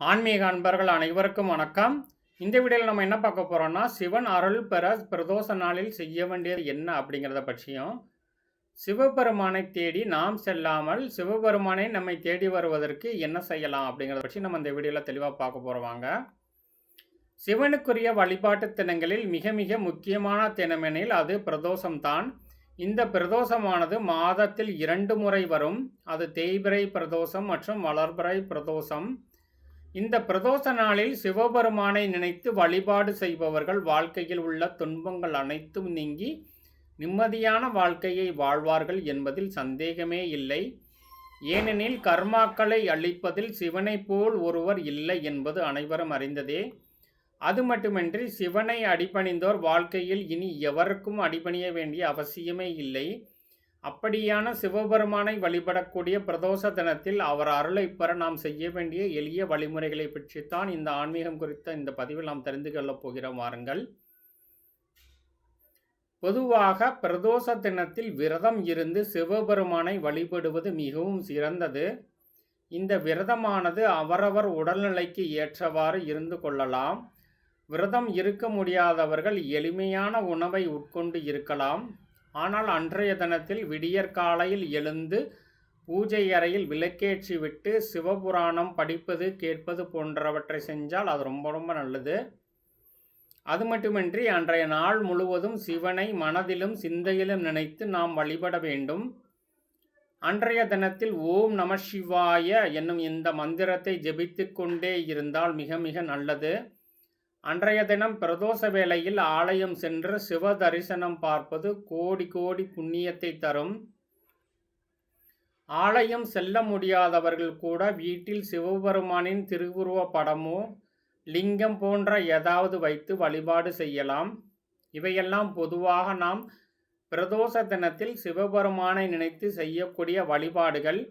ஆன்மீக அன்பர்கள் அனைவருக்கும் வணக்கம். இந்த வீடியோவில் நம்ம என்ன பார்க்க போகிறோம்னா சிவன் அருள் பெற பிரதோஷ நாளில் செய்ய வேண்டியது என்ன அப்படிங்கிறத பற்றியும் சிவபெருமானை தேடி நாம் செல்லாமல் சிவபெருமானை நம்மை தேடி வருவதற்கு என்ன செய்யலாம் அப்படிங்கிறத பற்றி நம்ம இந்த வீடியோவில் தெளிவாக பார்க்க போகிறோம் சிவனுக்குரிய வழிபாட்டு தினங்களில் மிக மிக முக்கியமான தினமெனில் அது பிரதோஷம்தான். இந்த பிரதோஷமானது மாதத்தில் இரண்டு முறை வரும். அது தேய்பிரை பிரதோஷம் மற்றும் வளர்பிறை பிரதோஷம். இந்த பிரதோஷ நாளில் சிவபெருமானை நினைத்து வழிபாடு செய்பவர்கள் வாழ்க்கையில் உள்ள துன்பங்கள் அனைத்தும் நீங்கி நிம்மதியான வாழ்க்கையை வாழ்வார்கள் என்பதில் சந்தேகமே இல்லை. ஏனெனில் கர்மாக்களை அளிப்பதில் சிவனைப் போல் ஒருவர் இல்லை என்பது அனைவரும் அறிந்ததே. அது மட்டுமின்றி சிவனை அடிபணிந்தோர் வாழ்க்கையில் இனி எவருக்கும் அடிபணிய வேண்டிய அவசியமே இல்லை. அப்படியான சிவபெருமானை வழிபடக்கூடிய பிரதோஷ தினத்தில் அவர் அருளை பெற நாம் செய்ய வேண்டிய எளிய வழிமுறைகளை பற்றித்தான் இந்த ஆன்மீகம் குறித்த இந்த பதிவில் நாம் தெரிந்து கொள்ளப் போகிறோம். வாருங்கள். பொதுவாக பிரதோஷ தினத்தில் விரதம் இருந்து சிவபெருமானை வழிபடுவது மிகவும் சிறந்தது. இந்த விரதமானது அவரவர் உடல்நிலைக்கு ஏற்றவாறு இருந்து கொள்ளலாம். விரதம் இருக்க முடியாதவர்கள் எளிமையான உணவை உட்கொண்டு இருக்கலாம். ஆனால் அன்றைய தினத்தில் விடியற்காலையில் எழுந்து பூஜை அறையில் விளக்கேற்றி விட்டு சிவபுராணம் படிப்பது கேட்பது போன்றவற்றை செஞ்சால் அது ரொம்ப ரொம்ப நல்லது. அது மட்டுமின்றி அன்றைய நாள் முழுவதும் சிவனை மனதிலும் சிந்தையிலும் நினைத்து நாம் வழிபட வேண்டும். அன்றைய தினத்தில் ஓம் நம சிவாய என்னும் இந்த மந்திரத்தை ஜெபித்து கொண்டே இருந்தால் மிக மிக நல்லது. அன்றைய தினம் பிரதோஷ வேளையில் ஆலயம் சென்று சிவ தரிசனம் பார்ப்பது கோடி கோடி புண்ணியத்தை தரும். ஆலயம் செல்ல முடியாதவர்கள் கூட வீட்டில் சிவபெருமானின் திருவுருவ படமோ லிங்கம் போன்ற ஏதாவது வைத்து வழிபாடு செய்யலாம். இவையெல்லாம் பொதுவாக நாம் பிரதோஷ தினத்தில் சிவபெருமானை நினைத்து செய்யக்கூடிய வழிபாடுகள்.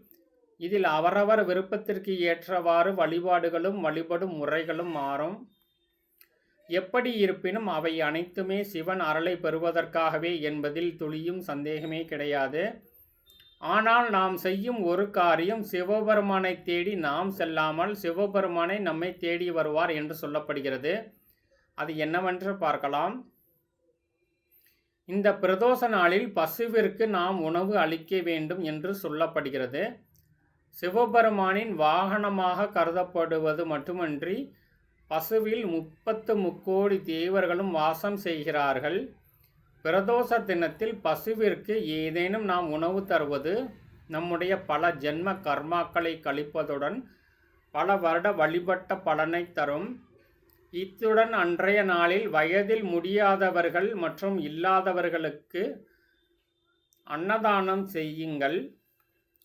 இதில் அவரவர் விருப்பத்திற்கு ஏற்றவாறு வழிபாடுகளும் வழிபடும் முறைகளும் மாறும். எப்படி இருப்பினும் அவை அனைத்துமே சிவன் அருளை பெறுவதற்காகவே என்பதில் துளியும் சந்தேகமே கிடையாது. ஆனால் நாம் செய்யும் ஒரு காரியம் சிவபெருமானை தேடி நாம் செல்லாமல் சிவபெருமானை நம்மை தேடி வருவார் என்று சொல்லப்படுகிறது. அது என்னவென்று பார்க்கலாம். இந்த பிரதோஷ நாளில் பசுவிற்கு நாம் உணவு அளிக்க வேண்டும் என்று சொல்லப்படுகிறது. சிவபெருமானின் வாகனமாக கருதப்படுவது மட்டுமன்றி பசுவில் முப்பத்து முக்கோடி தேவர்களும் வாசம் செய்கிறார்கள். பிரதோஷ தினத்தில் பசுவிற்கு ஏதேனும் நாம் உணவு தருவது நம்முடைய பல ஜென்ம கர்மாக்களை கழிப்பதுடன் பல வருட வழிபட்ட பலனை தரும். இத்துடன் அன்றைய நாளில் வயதில் முடியாதவர்கள் மற்றும் இல்லாதவர்களுக்கு அன்னதானம் செய்யுங்கள்.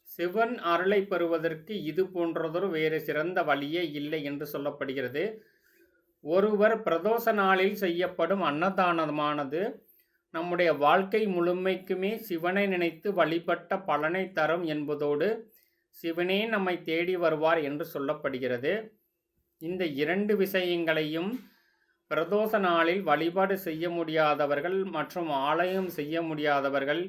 சிவன் அருளை பெறுவதற்கு இது போன்றதொரு வேறு சிறந்த வழியே இல்லை என்று சொல்லப்படுகிறது. ஒருவர் பிரதோஷ நாளில் செய்யப்படும் அன்னதானமானது நம்முடைய வாழ்க்கை முழுமைக்குமே சிவனை நினைத்து வழிபட்ட பலனை தரும் என்பதோடு சிவனே நம்மை தேடி வருவார் என்று சொல்லப்படுகிறது. இந்த இரண்டு விஷயங்களையும் பிரதோஷ நாளில் வழிபாடு செய்ய முடியாதவர்கள் மற்றும் ஆலயம் செய்ய முடியாதவர்கள்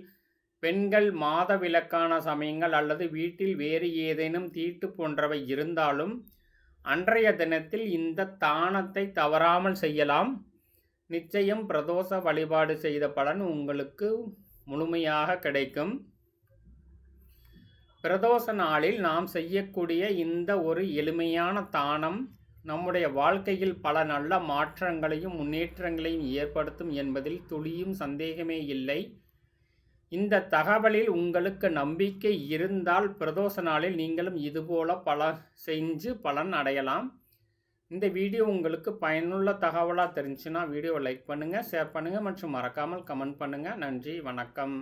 பெண்கள் மாத விலக்கான சமயங்கள் அல்லது வீட்டில் வேறு ஏதேனும் தீட்டு போன்றவை இருந்தாலும் அன்றைய தினத்தில் இந்த தானத்தை தவறாமல் செய்யலாம். நிச்சயம் பிரதோஷ வழிபாடு செய்த பலன் உங்களுக்கு முழுமையாக கிடைக்கும். பிரதோஷ நாளில் நாம் செய்யக்கூடிய இந்த ஒரு எளிமையான தானம் நம்முடைய வாழ்க்கையில் பல நல்ல மாற்றங்களையும் முன்னேற்றங்களையும் ஏற்படுத்தும் என்பதில் துளியும் சந்தேகமே இல்லை. இந்த தகவலில் உங்களுக்கு நம்பிக்கை இருந்தால் பிரதோஷ நாளில் நீங்களும் இதுபோல பல செஞ்சு பலன் அடையலாம். இந்த வீடியோ உங்களுக்கு பயனுள்ள தகவலாக தெரிஞ்சுன்னா வீடியோவை லைக் பண்ணுங்கள் ஷேர் பண்ணுங்கள் மற்றும் மறக்காமல் கமெண்ட் பண்ணுங்கள் நன்றி வணக்கம்.